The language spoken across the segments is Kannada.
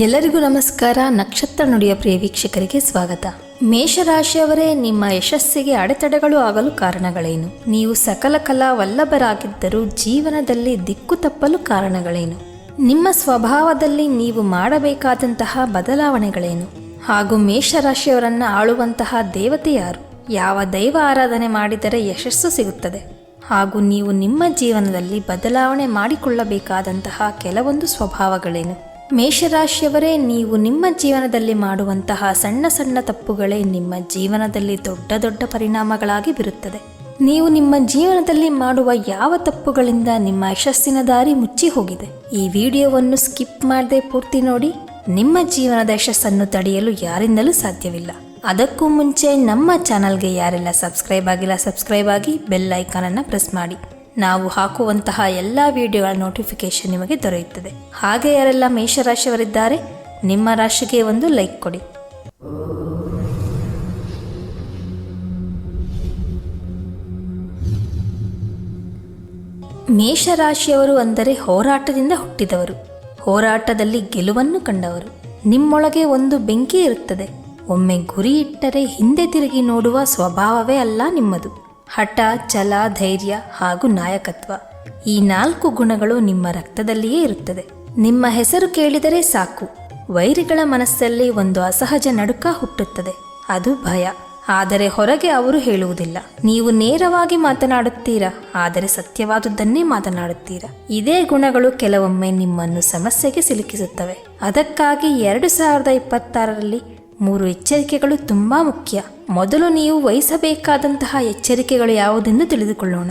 ಎಲ್ಲರಿಗೂ ನಮಸ್ಕಾರ. ನಕ್ಷತ್ರ ನುಡಿಯ ಪ್ರಿಯ ವೀಕ್ಷಕರಿಗೆ ಸ್ವಾಗತ. ಮೇಷರಾಶಿಯವರೇ, ನಿಮ್ಮ ಯಶಸ್ಸಿಗೆ ಅಡೆತಡೆಗಳು ಆಗಲು ಕಾರಣಗಳೇನು? ನೀವು ಸಕಲ ಕಲಾ ವಲ್ಲಭರಾಗಿದ್ದರೂ ಜೀವನದಲ್ಲಿ ದಿಕ್ಕು ತಪ್ಪಲು ಕಾರಣಗಳೇನು? ನಿಮ್ಮ ಸ್ವಭಾವದಲ್ಲಿ ನೀವು ಮಾಡಬೇಕಾದಂತಹ ಬದಲಾವಣೆಗಳೇನು? ಹಾಗೂ ಮೇಷರಾಶಿಯವರನ್ನ ಆಳುವಂತಹ ದೇವತೆ ಯಾರು? ಯಾವ ದೈವ ಆರಾಧನೆ ಮಾಡಿದರೆ ಯಶಸ್ಸು ಸಿಗುತ್ತದೆ. ಹಾಗೂ ನೀವು ನಿಮ್ಮ ಜೀವನದಲ್ಲಿ ಬದಲಾವಣೆ ಮಾಡಿಕೊಳ್ಳಬೇಕಾದಂತಹ ಕೆಲವೊಂದು ಸ್ವಭಾವಗಳೇನು? ಮೇಷರಾಶಿಯವರೇ, ನೀವು ನಿಮ್ಮ ಜೀವನದಲ್ಲಿ ಮಾಡುವಂತಹ ಸಣ್ಣ ಸಣ್ಣ ತಪ್ಪುಗಳೇ ನಿಮ್ಮ ಜೀವನದಲ್ಲಿ ದೊಡ್ಡ ದೊಡ್ಡ ಪರಿಣಾಮಗಳಾಗಿ ಬಿರುತ್ತದೆ. ನೀವು ನಿಮ್ಮ ಜೀವನದಲ್ಲಿ ಮಾಡುವ ಯಾವ ತಪ್ಪುಗಳಿಂದ ನಿಮ್ಮ ಯಶಸ್ಸಿನ ದಾರಿ ಮುಚ್ಚಿ ಹೋಗಿದೆ. ಈ ವಿಡಿಯೋವನ್ನು ಸ್ಕಿಪ್ ಮಾಡದೆ ಪೂರ್ತಿ ನೋಡಿ. ನಿಮ್ಮ ಜೀವನದ ಯಶಸ್ಸನ್ನು ತಡೆಯಲು ಯಾರಿಂದಲೂ ಸಾಧ್ಯವಿಲ್ಲ. ಅದಕ್ಕೂ ಮುಂಚೆ ನಮ್ಮ ಚಾನಲ್ಗೆ ಯಾರೆಲ್ಲ ಸಬ್ಸ್ಕ್ರೈಬ್ ಆಗಿಲ್ಲ, ಸಬ್ಸ್ಕ್ರೈಬ್ ಆಗಿ ಬೆಲ್ ಐಕಾನನ್ನು ಪ್ರೆಸ್ ಮಾಡಿ. ನಾವು ಹಾಕುವಂತಹ ಎಲ್ಲ ವಿಡಿಯೋಗಳ ನೋಟಿಫಿಕೇಶನ್ ನಿಮಗೆ ದೊರೆಯುತ್ತದೆ. ಹಾಗೆ ಯಾರೆಲ್ಲ ಮೇಷರಾಶಿಯವರಿದ್ದಾರೆ, ನಿಮ್ಮ ರಾಶಿಗೆ ಒಂದು ಲೈಕ್ ಕೊಡಿ. ಮೇಷರಾಶಿಯವರು ಅಂದರೆ ಹೋರಾಟದಿಂದ ಹುಟ್ಟಿದವರು. ಹೋರಾಟದಲ್ಲಿ ಗೆಲುವನ್ನು ಕಂಡವರು. ನಿಮ್ಮೊಳಗೆ ಒಂದು ಬೆಂಕಿ ಇರುತ್ತದೆ. ಒಮ್ಮೆ ಗುರಿ ಇಟ್ಟರೆ ಹಿಂದೆ ತಿರುಗಿ ನೋಡುವ ಸ್ವಭಾವವೇ ಅಲ್ಲ ನಿಮ್ಮದು. ಹಠ, ಛಲ, ಧೈರ್ಯ ಹಾಗೂ ನಾಯಕತ್ವ. ಈ ನಾಲ್ಕು ಗುಣಗಳು ನಿಮ್ಮ ರಕ್ತದಲ್ಲಿಯೇ ಇರುತ್ತದೆ. ನಿಮ್ಮ ಹೆಸರು ಕೇಳಿದರೆ ಸಾಕು. ವೈರಿಗಳ ಮನಸ್ಸಲ್ಲಿ ಒಂದು ಅಸಹಜ ನಡುಕ ಹುಟ್ಟುತ್ತದೆ. ಅದು ಭಯ. ಆದರೆ ಹೊರಗೆ ಅವರು ಹೇಳುವುದಿಲ್ಲ. ನೀವು ನೇರವಾಗಿ ಮಾತನಾಡುತ್ತೀರಾ? ಆದರೆ ಸತ್ಯವಾದುದನ್ನೇ ಮಾತನಾಡುತ್ತೀರಾ? ಇದೇ ಗುಣಗಳು ಕೆಲವೊಮ್ಮೆ ನಿಮ್ಮನ್ನು ಸಮಸ್ಯೆಗೆ ಸಿಲುಕಿಸುತ್ತವೆ. ಅದಕ್ಕಾಗಿ ಎರಡು ಸಾವಿರದ ಇಪ್ಪತ್ತಾರರಲ್ಲಿ ಮೂರು ಎಚ್ಚರಿಕೆಗಳು ತುಂಬಾ ಮುಖ್ಯ. ಮೊದಲು ನೀವು ವಹಿಸಬೇಕಾದಂತಹ ಎಚ್ಚರಿಕೆಗಳು ಯಾವುದೆಂದು ತಿಳಿದುಕೊಳ್ಳೋಣ.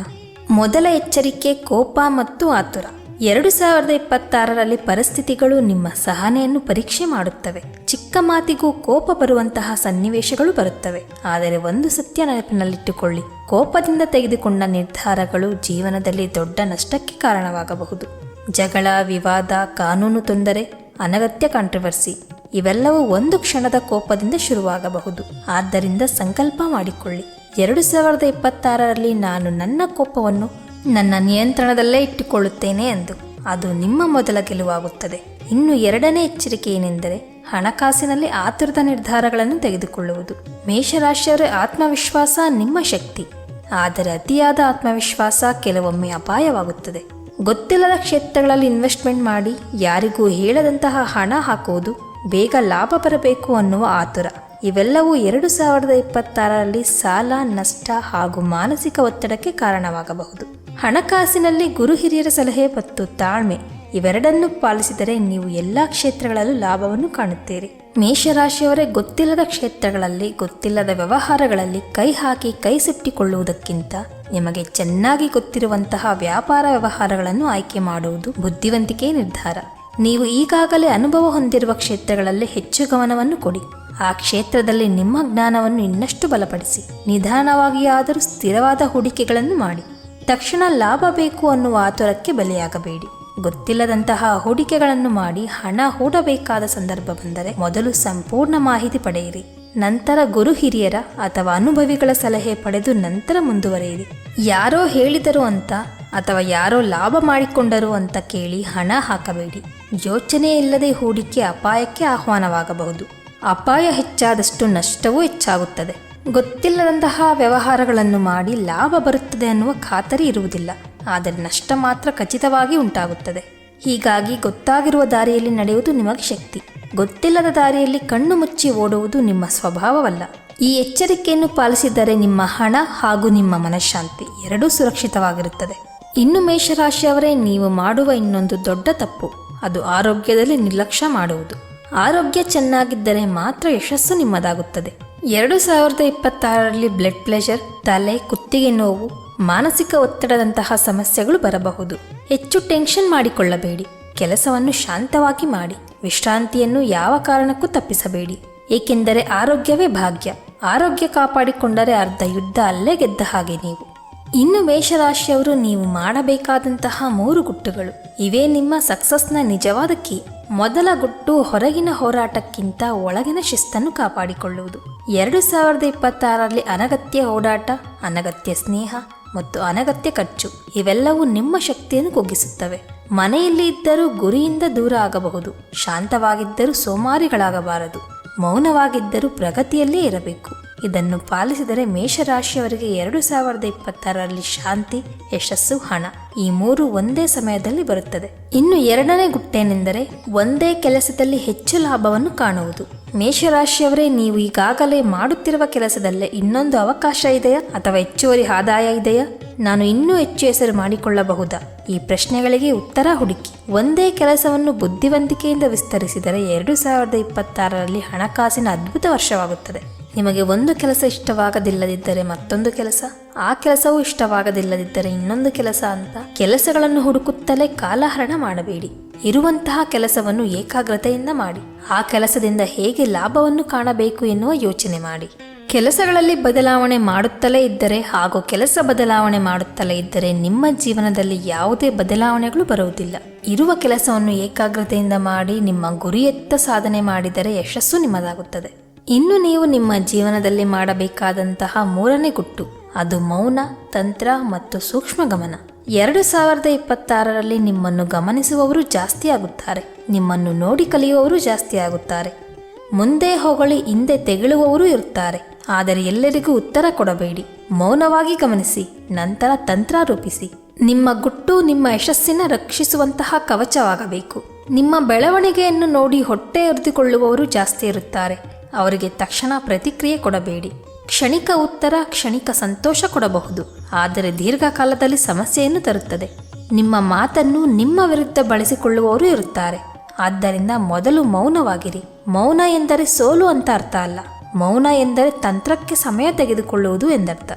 ಮೊದಲ ಎಚ್ಚರಿಕೆ ಕೋಪ ಮತ್ತು ಆತುರ. ಎರಡು ಸಾವಿರದ ಇಪ್ಪತ್ತಾರರಲ್ಲಿ ಪರಿಸ್ಥಿತಿಗಳು ನಿಮ್ಮ ಸಹನೆಯನ್ನು ಪರೀಕ್ಷೆ ಮಾಡುತ್ತವೆ. ಚಿಕ್ಕ ಮಾತಿಗೂ ಕೋಪ ಬರುವಂತಹ ಸನ್ನಿವೇಶಗಳು ಬರುತ್ತವೆ. ಆದರೆ ಒಂದು ಸತ್ಯ ನೆನಪಿನಲ್ಲಿಟ್ಟುಕೊಳ್ಳಿ. ಕೋಪದಿಂದ ತೆಗೆದುಕೊಂಡ ನಿರ್ಧಾರಗಳು ಜೀವನದಲ್ಲಿ ದೊಡ್ಡ ನಷ್ಟಕ್ಕೆ ಕಾರಣವಾಗಬಹುದು. ಜಗಳ, ವಿವಾದ, ಕಾನೂನು ತೊಂದರೆ, ಅನಗತ್ಯ ಕಾಂಟ್ರವರ್ಸಿ ಇವೆಲ್ಲವೂ ಒಂದು ಕ್ಷಣದ ಕೋಪದಿಂದ ಶುರುವಾಗಬಹುದು. ಆದ್ದರಿಂದ ಸಂಕಲ್ಪ ಮಾಡಿಕೊಳ್ಳಿ. ಎರಡು ಸಾವಿರದ ಇಪ್ಪತ್ತಾರರಲ್ಲಿ ನಾನು ನನ್ನ ಕೋಪವನ್ನು ನನ್ನ ನಿಯಂತ್ರಣದಲ್ಲೇ ಇಟ್ಟುಕೊಳ್ಳುತ್ತೇನೆ ಎಂದು. ಅದು ನಿಮ್ಮ ಮೊದಲ ಗೆಲುವಾಗುತ್ತದೆ. ಇನ್ನು ಎರಡನೇ ಎಚ್ಚರಿಕೆ ಏನೆಂದರೆ, ಹಣಕಾಸಿನಲ್ಲಿ ಆತುರದ ನಿರ್ಧಾರಗಳನ್ನು ತೆಗೆದುಕೊಳ್ಳುವುದು. ಮೇಷರಾಶಿಯವರ ಆತ್ಮವಿಶ್ವಾಸ ನಿಮ್ಮ ಶಕ್ತಿ. ಆದರೆ ಅತಿಯಾದ ಆತ್ಮವಿಶ್ವಾಸ ಕೆಲವೊಮ್ಮೆ ಅಪಾಯವಾಗುತ್ತದೆ. ಗೊತ್ತಿಲ್ಲದ ಕ್ಷೇತ್ರಗಳಲ್ಲಿ ಇನ್ವೆಸ್ಟ್ಮೆಂಟ್ ಮಾಡಿ, ಯಾರಿಗೂ ಹೇಳದಂತಹ ಹಣ ಹಾಕುವುದು ಬೇಗ ಲಾಭ ಬರಬೇಕು ಅನ್ನುವ ಆತುರ. ಇವೆಲ್ಲವೂ ಎರಡು ಸಾವಿರದ ಇಪ್ಪತ್ತಾರರಲ್ಲಿ ಸಾಲ, ನಷ್ಟ ಹಾಗೂ ಮಾನಸಿಕ ಒತ್ತಡಕ್ಕೆ ಕಾರಣವಾಗಬಹುದು. ಹಣಕಾಸಿನಲ್ಲಿ ಗುರು ಹಿರಿಯರ ಸಲಹೆ ಮತ್ತು ತಾಳ್ಮೆ ಇವೆರಡನ್ನು ಪಾಲಿಸಿದರೆ ನೀವು ಎಲ್ಲ ಕ್ಷೇತ್ರಗಳಲ್ಲೂ ಲಾಭವನ್ನು ಕಾಣುತ್ತೀರಿ. ಮೇಷರಾಶಿಯವರೇ ಗೊತ್ತಿಲ್ಲದ ಕ್ಷೇತ್ರಗಳಲ್ಲಿ, ಗೊತ್ತಿಲ್ಲದ ವ್ಯವಹಾರಗಳಲ್ಲಿ ಕೈ ಹಾಕಿ ಕೈ ಸುಟ್ಟಿಕೊಳ್ಳುವುದಕ್ಕಿಂತ ನಿಮಗೆ ಚೆನ್ನಾಗಿ ಗೊತ್ತಿರುವಂತಹ ವ್ಯಾಪಾರ ವ್ಯವಹಾರಗಳನ್ನು ಆಯ್ಕೆ ಮಾಡುವುದು ಬುದ್ಧಿವಂತಿಕೆ ನಿರ್ಧಾರ. ನೀವು ಈಗಾಗಲೇ ಅನುಭವ ಹೊಂದಿರುವ ಕ್ಷೇತ್ರಗಳಲ್ಲಿ ಹೆಚ್ಚು ಗಮನವನ್ನು ಕೊಡಿ. ಆ ಕ್ಷೇತ್ರದಲ್ಲಿ ನಿಮ್ಮ ಜ್ಞಾನವನ್ನು ಇನ್ನಷ್ಟು ಬಲಪಡಿಸಿ. ನಿಧಾನವಾಗಿ ಆದರೂ ಸ್ಥಿರವಾದ ಹೂಡಿಕೆಗಳನ್ನು ಮಾಡಿ. ತಕ್ಷಣ ಲಾಭ ಬೇಕು ಅನ್ನುವ ಆತುರಕ್ಕೆ ಬಲಿಯಾಗಬೇಡಿ. ಗೊತ್ತಿಲ್ಲದಂತಹ ಹೂಡಿಕೆಗಳನ್ನು ಮಾಡಿ ಹಣ ಹೂಡಬೇಕಾದ ಸಂದರ್ಭ ಬಂದರೆ ಮೊದಲು ಸಂಪೂರ್ಣ ಮಾಹಿತಿ ಪಡೆಯಿರಿ. ನಂತರ ಗುರು ಹಿರಿಯರ ಅಥವಾ ಅನುಭವಿಗಳ ಸಲಹೆ ಪಡೆದು ನಂತರ ಮುಂದುವರೆಯಿರಿ. ಯಾರೋ ಹೇಳಿದರು ಅಂತ ಅಥವಾ ಯಾರೋ ಲಾಭ ಮಾಡಿಕೊಂಡರು ಅಂತ ಕೇಳಿ ಹಣ ಹಾಕಬೇಡಿ. ಯೋಚನೆ ಇಲ್ಲದೆ ಹೂಡಿಕೆ ಅಪಾಯಕ್ಕೆ ಆಹ್ವಾನವಾಗಬಹುದು. ಅಪಾಯ ಹೆಚ್ಚಾದಷ್ಟು ನಷ್ಟವೂ ಹೆಚ್ಚಾಗುತ್ತದೆ. ಗೊತ್ತಿಲ್ಲದಂತಹ ವ್ಯವಹಾರಗಳನ್ನು ಮಾಡಿ ಲಾಭ ಬರುತ್ತದೆ ಅನ್ನುವ ಖಾತರಿ ಇರುವುದಿಲ್ಲ. ಆದರೆ ನಷ್ಟ ಮಾತ್ರ ಖಚಿತವಾಗಿ ಉಂಟಾಗುತ್ತದೆ. ಹೀಗಾಗಿ ಗೊತ್ತಾಗಿರುವ ದಾರಿಯಲ್ಲಿ ನಡೆಯುವುದು ನಿಮಗೆ ಶಕ್ತಿ. ಗೊತ್ತಿಲ್ಲದ ದಾರಿಯಲ್ಲಿ ಕಣ್ಣು ಮುಚ್ಚಿ ಓಡುವುದು ನಿಮ್ಮ ಸ್ವಭಾವವಲ್ಲ. ಈ ಎಚ್ಚರಿಕೆಯನ್ನು ಪಾಲಿಸಿದರೆ ನಿಮ್ಮ ಹಣ ಹಾಗೂ ನಿಮ್ಮ ಮನಃಶಾಂತಿ ಎರಡೂ ಸುರಕ್ಷಿತವಾಗಿರುತ್ತದೆ. ಇನ್ನು ಮೇಷರಾಶಿಯವರೇ, ನೀವು ಮಾಡುವ ಇನ್ನೊಂದು ದೊಡ್ಡ ತಪ್ಪು. ಅದು ಆರೋಗ್ಯದಲ್ಲಿ ನಿರ್ಲಕ್ಷ್ಯ ಮಾಡುವುದು. ಆರೋಗ್ಯ ಚೆನ್ನಾಗಿದ್ದರೆ ಮಾತ್ರ ಯಶಸ್ಸು ನಿಮ್ಮದಾಗುತ್ತದೆ. ಎರಡು ಸಾವಿರದ ಇಪ್ಪತ್ತಾರರಲ್ಲಿ ಬ್ಲಡ್ ಪ್ರೆಷರ್, ತಲೆ, ಕುತ್ತಿಗೆ ನೋವು, ಮಾನಸಿಕ ಒತ್ತಡದಂತಹ ಸಮಸ್ಯೆಗಳು ಬರಬಹುದು. ಹೆಚ್ಚು ಟೆನ್ಷನ್ ಮಾಡಿಕೊಳ್ಳಬೇಡಿ. ಕೆಲಸವನ್ನು ಶಾಂತವಾಗಿ ಮಾಡಿ. ವಿಶ್ರಾಂತಿಯನ್ನು ಯಾವ ಕಾರಣಕ್ಕೂ ತಪ್ಪಿಸಬೇಡಿ. ಏಕೆಂದರೆ ಆರೋಗ್ಯವೇ ಭಾಗ್ಯ. ಆರೋಗ್ಯ ಕಾಪಾಡಿಕೊಂಡರೆ ಅರ್ಧ ಯುದ್ಧ ಅಲ್ಲೇ ಗೆದ್ದ ಹಾಗೆ ನೀವು. ಇನ್ನು ಮೇಷರಾಶಿಯವರು ನೀವು ಮಾಡಬೇಕಾದಂತಹ ಮೂರು ಗುಟ್ಟುಗಳು. ಇವೇ ನಿಮ್ಮ ಸಕ್ಸಸ್ನ ನಿಜವಾದ ಕೀ. ಮೊದಲ ಗುಟ್ಟು ಹೊರಗಿನ ಹೋರಾಟಕ್ಕಿಂತ ಒಳಗಿನ ಶಿಸ್ತನ್ನು ಕಾಪಾಡಿಕೊಳ್ಳುವುದು. ಎರಡು ಸಾವಿರದ ಇಪ್ಪತ್ತಾರರಲ್ಲಿ ಅನಗತ್ಯ ಓಡಾಟ, ಅನಗತ್ಯ ಸ್ನೇಹ ಮತ್ತು ಅನಗತ್ಯ ಖರ್ಚು ಇವೆಲ್ಲವೂ ನಿಮ್ಮ ಶಕ್ತಿಯನ್ನು ಕುಗ್ಗಿಸುತ್ತವೆ. ಮನೆಯಲ್ಲಿ ಇದ್ದರೂ ಗುರಿಯಿಂದ ದೂರ ಆಗಬಹುದು. ಶಾಂತವಾಗಿದ್ದರೂ ಸೋಮಾರಿಗಳಾಗಬಾರದು. ಮೌನವಾಗಿದ್ದರೂ ಪ್ರಗತಿಯಲ್ಲೇ ಇರಬೇಕು. ಇದನ್ನು ಪಾಲಿಸಿದರೆ ಮೇಷರಾಶಿಯವರಿಗೆ ಎರಡು ಸಾವಿರದ ಇಪ್ಪತ್ತಾರರಲ್ಲಿ ಶಾಂತಿ, ಯಶಸ್ಸು, ಹಣ. ಈ ಮೂರು ಒಂದೇ ಸಮಯದಲ್ಲಿ ಬರುತ್ತದೆ. ಇನ್ನು ಎರಡನೇ ಗುಟ್ಟೇನೆಂದರೆ ಒಂದೇ ಕೆಲಸದಲ್ಲಿ ಹೆಚ್ಚು ಲಾಭವನ್ನು ಕಾಣುವುದು. ಮೇಷರಾಶಿಯವರೇ, ನೀವು ಈಗಾಗಲೇ ಮಾಡುತ್ತಿರುವ ಕೆಲಸದಲ್ಲೇ ಇನ್ನೊಂದು ಅವಕಾಶ ಇದೆಯಾ ಅಥವಾ ಹೆಚ್ಚುವರಿ ಆದಾಯ ಇದೆಯಾ? ನಾನು ಇನ್ನೂ ಹೆಚ್ಚು ಹೆಸರು ಮಾಡಿಕೊಳ್ಳಬಹುದಾ? ಈ ಪ್ರಶ್ನೆಗಳಿಗೆ ಉತ್ತರ ಹುಡುಕಿ. ಒಂದೇ ಕೆಲಸವನ್ನು ಬುದ್ಧಿವಂತಿಕೆಯಿಂದ ವಿಸ್ತರಿಸಿದರೆ ಎರಡು ಸಾವಿರದ ಇಪ್ಪತ್ತಾರರಲ್ಲಿ ಹಣಕಾಸಿನ ಅದ್ಭುತ ವರ್ಷವಾಗುತ್ತದೆ. ನಿಮಗೆ ಒಂದು ಕೆಲಸ ಇಷ್ಟವಾಗದಿಲ್ಲದಿದ್ದರೆ ಮತ್ತೊಂದು ಕೆಲಸ, ಆ ಕೆಲಸವೂ ಇಷ್ಟವಾಗದಿಲ್ಲದಿದ್ದರೆ ಇನ್ನೊಂದು ಕೆಲಸ ಅಂತ. ಕೆಲಸಗಳನ್ನು ಹುಡುಕುತ್ತಲೇ ಕಾಲಹರಣ ಮಾಡಬೇಡಿ. ಇರುವಂತಹ ಕೆಲಸವನ್ನು ಏಕಾಗ್ರತೆಯಿಂದ ಮಾಡಿ. ಆ ಕೆಲಸದಿಂದ ಹೇಗೆ ಲಾಭವನ್ನು ಕಾಣಬೇಕು ಎನ್ನುವ ಯೋಚನೆ ಮಾಡಿ. ಕೆಲಸಗಳಲ್ಲಿ ಬದಲಾವಣೆ ಮಾಡುತ್ತಲೇ ಇದ್ದರೆ ಹಾಗೂ ಕೆಲಸ ಬದಲಾವಣೆ ಮಾಡುತ್ತಲೇ ಇದ್ದರೆ ನಿಮ್ಮ ಜೀವನದಲ್ಲಿ ಯಾವುದೇ ಬದಲಾವಣೆಗಳು ಬರುವುದಿಲ್ಲ. ಇರುವ ಕೆಲಸವನ್ನು ಏಕಾಗ್ರತೆಯಿಂದ ಮಾಡಿ, ನಿಮ್ಮ ಗುರಿಯತ್ತ ಸಾಧನೆ ಮಾಡಿದರೆ ಯಶಸ್ಸು ನಿಮ್ಮದಾಗುತ್ತದೆ. ಇನ್ನು ನೀವು ನಿಮ್ಮ ಜೀವನದಲ್ಲಿ ಮಾಡಬೇಕಾದಂತಹ ಮೂರನೇ ಗುಟ್ಟು, ಅದು ಮೌನ, ತಂತ್ರ ಮತ್ತು ಸೂಕ್ಷ್ಮ ಗಮನ ಎರಡು ಸಾವಿರದ ಇಪ್ಪತ್ತಾರರಲ್ಲಿ ನಿಮ್ಮನ್ನು ಗಮನಿಸುವವರು ಜಾಸ್ತಿ ಆಗುತ್ತಾರೆ ನಿಮ್ಮನ್ನು ನೋಡಿ ಕಲಿಯುವವರು ಜಾಸ್ತಿ ಆಗುತ್ತಾರೆ ಮುಂದೆ ಹೊಗಳಿ, ಹಿಂದೆ ತೆಗಳುವವರು ಇರುತ್ತಾರೆ. ಆದರೆ ಎಲ್ಲರಿಗೂ ಉತ್ತರ ಕೊಡಬೇಡಿ. ಮೌನವಾಗಿ ಗಮನಿಸಿ, ನಂತರ ತಂತ್ರ ರೂಪಿಸಿ. ನಿಮ್ಮ ಗುಟ್ಟು ನಿಮ್ಮ ಯಶಸ್ಸಿನ ರಕ್ಷಿಸುವಂತಹ ಕವಚವಾಗಬೇಕು. ನಿಮ್ಮ ಬೆಳವಣಿಗೆಯನ್ನು ನೋಡಿ ಹೊಟ್ಟೆ ಎರೆದುಕೊಳ್ಳುವವರು ಜಾಸ್ತಿ ಇರುತ್ತಾರೆ. ಅವರಿಗೆ ತಕ್ಷಣ ಪ್ರತಿಕ್ರಿಯೆ ಕೊಡಬೇಡಿ. ಕ್ಷಣಿಕ ಉತ್ತರ, ಕ್ಷಣಿಕ ಸಂತೋಷ ಕೊಡಬಹುದು. ಆದರೆ ದೀರ್ಘಕಾಲದಲ್ಲಿ ಸಮಸ್ಯೆಯನ್ನು ತರುತ್ತದೆ. ನಿಮ್ಮ ಮಾತನ್ನು ನಿಮ್ಮ ವಿರುದ್ಧ ಬಳಸಿಕೊಳ್ಳುವವರು ಇರುತ್ತಾರೆ. ಆದ್ದರಿಂದ ಮೊದಲು ಮೌನವಾಗಿರಿ. ಮೌನ ಎಂದರೆ ಸೋಲು ಅಂತ ಅರ್ಥ ಅಲ್ಲ. ಮೌನ ಎಂದರೆ ತಂತ್ರಕ್ಕೆ ಸಮಯ ತೆಗೆದುಕೊಳ್ಳುವುದು ಎಂದರ್ಥ.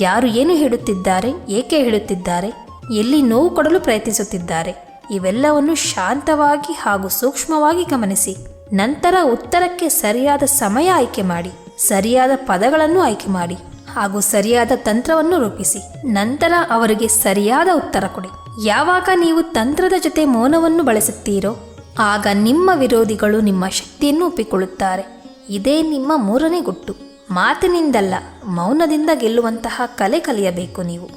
ಯಾರು ಏನು ಹೇಳುತ್ತಿದ್ದಾರೆ, ಏಕೆ ಹೇಳುತ್ತಿದ್ದಾರೆ, ಎಲ್ಲಿ ನೋವು ಕೊಡಲು ಪ್ರಯತ್ನಿಸುತ್ತಿದ್ದಾರೆ, ಇವೆಲ್ಲವನ್ನು ಶಾಂತವಾಗಿ ಹಾಗೂ ಸೂಕ್ಷ್ಮವಾಗಿ ಗಮನಿಸಿ. ನಂತರ ಉತ್ತರಕ್ಕೆ ಸರಿಯಾದ ಸಮಯ ಆಯ್ಕೆ ಮಾಡಿ. ಸರಿಯಾದ ಪದಗಳನ್ನು ಆಯ್ಕೆ ಮಾಡಿ ಹಾಗೂ ಸರಿಯಾದ ತಂತ್ರವನ್ನು ರೂಪಿಸಿ. ನಂತರ ಅವರಿಗೆ ಸರಿಯಾದ ಉತ್ತರ ಕೊಡಿ. ಯಾವಾಗ ನೀವು ತಂತ್ರದ ಜೊತೆ ಮೌನವನ್ನು ಬಳಸುತ್ತೀರೋ, ಆಗ ನಿಮ್ಮ ವಿರೋಧಿಗಳು ನಿಮ್ಮ ಶಕ್ತಿಯನ್ನು ಒಪ್ಪಿಕೊಳ್ಳುತ್ತಾರೆ. ಇದೇ ನಿಮ್ಮ ಮೂರನೇ ಗುಟ್ಟು. ಮಾತಿನಿಂದಲ್ಲ, ಮೌನದಿಂದ ಗೆಲ್ಲುವಂತಹ ಕಲೆ ಕಲಿಯಬೇಕು ನೀವು.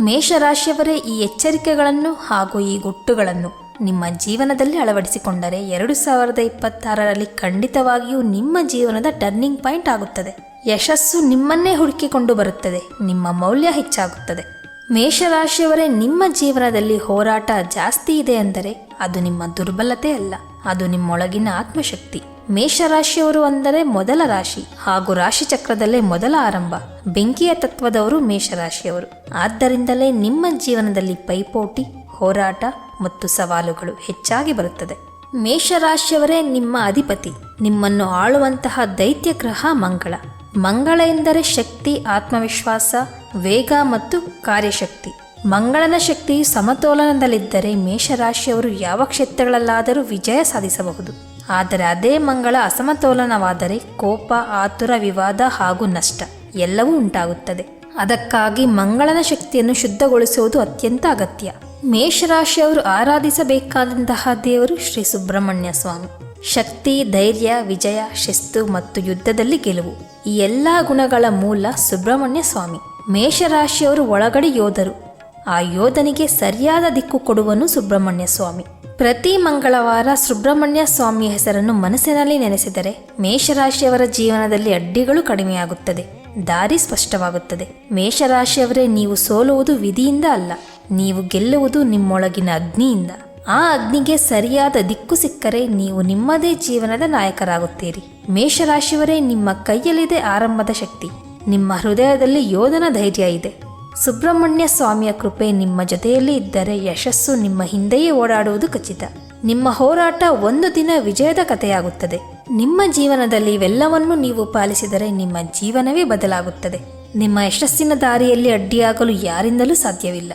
ಮೇಷರಾಶಿಯವರೇ ಈ ಎಚ್ಚರಿಕೆಗಳನ್ನು ಹಾಗೂ ಈ ಗುಟ್ಟುಗಳನ್ನು ನಿಮ್ಮ ಜೀವನದಲ್ಲಿ ಅಳವಡಿಸಿಕೊಂಡರೆ ಎರಡು ಸಾವಿರದ ಇಪ್ಪತ್ತಾರರಲ್ಲಿ ಖಂಡಿತವಾಗಿಯೂ ನಿಮ್ಮ ಜೀವನದ ಟರ್ನಿಂಗ್ ಪಾಯಿಂಟ್ ಆಗುತ್ತದೆ. ಯಶಸ್ಸು ನಿಮ್ಮನ್ನೇ ಹುಡುಕಿಕೊಂಡು ಬರುತ್ತದೆ. ನಿಮ್ಮ ಮೌಲ್ಯ ಹೆಚ್ಚಾಗುತ್ತದೆ. ಮೇಷರಾಶಿಯವರೇ, ನಿಮ್ಮ ಜೀವನದಲ್ಲಿ ಹೋರಾಟ ಜಾಸ್ತಿ ಇದೆ ಅಂದರೆ ಅದು ನಿಮ್ಮ ದುರ್ಬಲತೆ ಅಲ್ಲ. ಅದು ನಿಮ್ಮೊಳಗಿನ ಆತ್ಮಶಕ್ತಿ. ಮೇಷರಾಶಿಯವರು ಅಂದರೆ ಮೊದಲ ರಾಶಿ ಹಾಗೂ ರಾಶಿ ಚಕ್ರದಲ್ಲೇ ಮೊದಲ ಆರಂಭ. ಬೆಂಕಿಯ ತತ್ವದವರು ಮೇಷರಾಶಿಯವರು. ಆದ್ದರಿಂದಲೇ ನಿಮ್ಮ ಜೀವನದಲ್ಲಿ ಪೈಪೋಟಿ ಹೋರಾಟ ಮತ್ತು ಸವಾಲುಗಳು ಹೆಚ್ಚಾಗಿ ಬರುತ್ತದೆ. ಮೇಷರಾಶಿಯವರೇ ನಿಮ್ಮ ಅಧಿಪತಿ. ನಿಮ್ಮನ್ನು ಆಳುವಂತಹ ದೈತ್ಯ ಗ್ರಹ ಮಂಗಳ. ಮಂಗಳ ಎಂದರೆ ಶಕ್ತಿ, ಆತ್ಮವಿಶ್ವಾಸ, ವೇಗ ಮತ್ತು ಕಾರ್ಯಶಕ್ತಿ. ಮಂಗಳನ ಶಕ್ತಿಯು ಸಮತೋಲನದಲ್ಲಿದ್ದರೆ ಮೇಷರಾಶಿಯವರು ಯಾವ ಕ್ಷೇತ್ರಗಳಲ್ಲಾದರೂ ವಿಜಯ ಸಾಧಿಸಬಹುದು. ಆದರೆ ಅದೇ ಮಂಗಳ ಅಸಮತೋಲನವಾದರೆ ಕೋಪ, ಆತುರ, ವಿವಾದ ಹಾಗೂ ನಷ್ಟ ಎಲ್ಲವೂ ಉಂಟಾಗುತ್ತದೆ. ಅದಕ್ಕಾಗಿ ಮಂಗಳನ ಶಕ್ತಿಯನ್ನು ಶುದ್ಧಗೊಳಿಸುವುದು ಅತ್ಯಂತ ಅಗತ್ಯ. ಮೇಷರಾಶಿಯವರು ಆರಾಧಿಸಬೇಕಾದಂತಹ ದೇವರು ಶ್ರೀ ಸುಬ್ರಹ್ಮಣ್ಯ ಸ್ವಾಮಿ. ಶಕ್ತಿ, ಧೈರ್ಯ, ವಿಜಯ, ಶಿಸ್ತು ಮತ್ತು ಯುದ್ಧದಲ್ಲಿ ಗೆಲುವು. ಈ ಎಲ್ಲ ಗುಣಗಳ ಮೂಲ ಸುಬ್ರಹ್ಮಣ್ಯ ಸ್ವಾಮಿ. ಮೇಷರಾಶಿಯವರು ಒಳಗಡೆ ಯೋಧರು. ಆ ಯೋಧನಿಗೆ ಸರಿಯಾದ ದಿಕ್ಕು ಕೊಡುವನು ಸುಬ್ರಹ್ಮಣ್ಯ ಸ್ವಾಮಿ. ಪ್ರತಿ ಮಂಗಳವಾರ ಸುಬ್ರಹ್ಮಣ್ಯ ಸ್ವಾಮಿಯ ಹೆಸರನ್ನು ಮನಸ್ಸಿನಲ್ಲಿ ನೆನೆಸಿದರೆ ಮೇಷರಾಶಿಯವರ ಜೀವನದಲ್ಲಿ ಅಡ್ಡಿಗಳು ಕಡಿಮೆಯಾಗುತ್ತದೆ. ದಾರಿ ಸ್ಪಷ್ಟವಾಗುತ್ತದೆ. ಮೇಷರಾಶಿಯವರೇ ನೀವು ಸೋಲುವುದು ವಿಧಿಯಿಂದ ಅಲ್ಲ. ನೀವು ಗೆಲ್ಲುವುದು ನಿಮ್ಮೊಳಗಿನ ಅಗ್ನಿಯಿಂದ. ಆ ಅಗ್ನಿಗೆ ಸರಿಯಾದ ದಿಕ್ಕು ಸಿಕ್ಕರೆ ನೀವು ನಿಮ್ಮದೇ ಜೀವನದ ನಾಯಕರಾಗುತ್ತೀರಿ. ಮೇಷರಾಶಿಯವರೇ, ನಿಮ್ಮ ಕೈಯಲ್ಲಿದೆ ಆರಂಭದ ಶಕ್ತಿ. ನಿಮ್ಮ ಹೃದಯದಲ್ಲಿ ಯೋಧನ ಧೈರ್ಯ ಇದೆ. ಸುಬ್ರಹ್ಮಣ್ಯ ಸ್ವಾಮಿಯ ಕೃಪೆ ನಿಮ್ಮ ಜೊತೆಯಲ್ಲಿ ಇದ್ದರೆ ಯಶಸ್ಸು ನಿಮ್ಮ ಹಿಂದೆಯೇ ಓಡಾಡುವುದು ಖಚಿತ. ನಿಮ್ಮ ಹೋರಾಟ ಒಂದು ದಿನ ವಿಜಯದ ಕಥೆಯಾಗುತ್ತದೆ. ನಿಮ್ಮ ಜೀವನದಲ್ಲಿ ಇವೆಲ್ಲವನ್ನು ನೀವು ಪಾಲಿಸಿದರೆ ನಿಮ್ಮ ಜೀವನವೇ ಬದಲಾಗುತ್ತದೆ. ನಿಮ್ಮ ಯಶಸ್ಸಿನ ದಾರಿಯಲ್ಲಿ ಅಡ್ಡಿಯಾಗಲು ಯಾರಿಂದಲೂ ಸಾಧ್ಯವಿಲ್ಲ.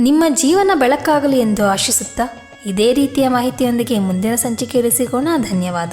ನಿಮ್ಮ ಜೀವನ ಬೆಳಕಾಗಲಿ ಎಂದು ಆಶಿಸುತ್ತಾ ಇದೇ ರೀತಿಯ ಮಾಹಿತಿಯೊಂದಿಗೆ ಮುಂದಿನ ಸಂಚಿಕೆಯಲ್ಲಿ ಸಿಗೋಣ. ಧನ್ಯವಾದ.